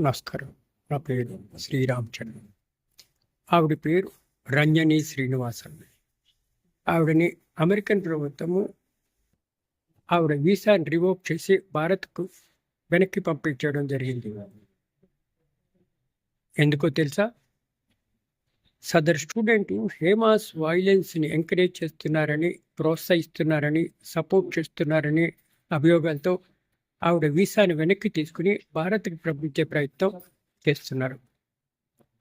నమస్కారం. నా పేరు శ్రీరామచంద్ర ఆవిడ పేరు రంజని శ్రీనివాసన్. ఆవిడని అమెరికన్ ప్రభుత్వము ఆవిడ వీసాని రివోక్ చేసి భారత్కు వెనక్కి పంపించడం జరిగింది. ఎందుకో తెలుసా? సదర్ స్టూడెంట్ హేమాస్ వైలెన్స్ని ఎంకరేజ్ చేస్తున్నారని ప్రోత్సహిస్తున్నారని సపోర్ట్ చేస్తున్నారని అభియోగాలతో ఆవిడ వీసాను వెనక్కి తీసుకుని భారత్కి పంపించే ప్రయత్నం చేస్తున్నారు.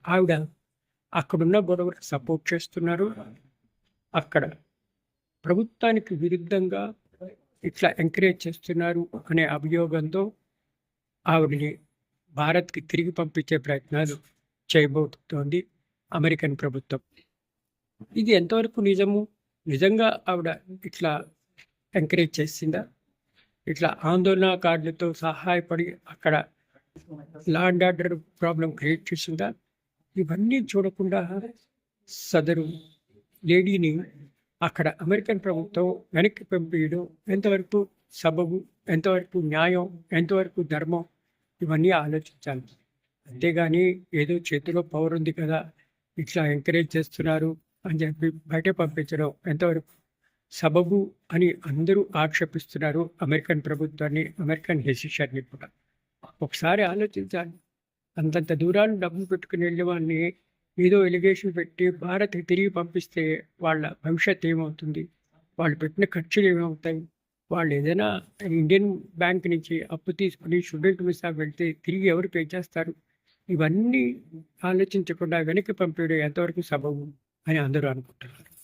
ఆవిడ అక్కడున్న గొడవలకు సపోర్ట్ చేస్తున్నారు. అక్కడ ప్రభుత్వానికి విరుద్ధంగా ఇట్లా ఎంకరేజ్ చేస్తున్నారు అనే అభియోగంతో ఆవిడని భారత్కి తిరిగి పంపించే ప్రయత్నాలు చేయబోతోంది అమెరికన్ ప్రభుత్వం. ఇది ఎంతవరకు నిజము? నిజంగా ఆవిడ ఇట్లా ఎంకరేజ్ చేసిందా? ఇట్లా ఆందోళనకారులతో సహాయపడి అక్కడ లాండ్ ఆర్డర్ ప్రాబ్లం క్రియేట్ చేసిందా ఇవన్నీ చూడకుండా సదరు లేడీని అక్కడ అమెరికన్ ప్రభుత్వం వెనక్కి పంపించడం ఎంతవరకు సబబు ఎంతవరకు న్యాయం ఎంతవరకు ధర్మం ఇవన్నీ ఆలోచించాలి. అంతేగాని ఏదో చేతిలో పవర్ ఉంది కదా ఇట్లా ఎంకరేజ్ చేస్తున్నారు అని చెప్పి బయట పంపించడం ఎంతవరకు సబబు అని అందరూ ఆక్షేపిస్తున్నారు అమెరికన్ ప్రభుత్వాన్ని అమెరికన్ హెసిషన్ని కూడా. ఒకసారి ఆలోచించాలి. అంతంత దూరాన్ని డబ్బు పెట్టుకుని వెళ్ళే వాళ్ళని ఏదో ఎలిగేషన్ పెట్టి భారత్కి తిరిగి పంపిస్తే వాళ్ళ భవిష్యత్ ఏమవుతుంది? వాళ్ళు పెట్టిన ఖర్చులు ఏమవుతాయి? వాళ్ళు ఏదైనా ఇండియన్ బ్యాంక్ నుంచి అప్పు తీసుకుని స్టూడెంట్ వీసా వెళ్తే తిరిగి ఎవరు పే చేస్తారు? ఇవన్నీ ఆలోచించకుండా వెనక్కి పంపించడం ఎంతవరకు సబబు అని అందరూ అనుకుంటున్నారు.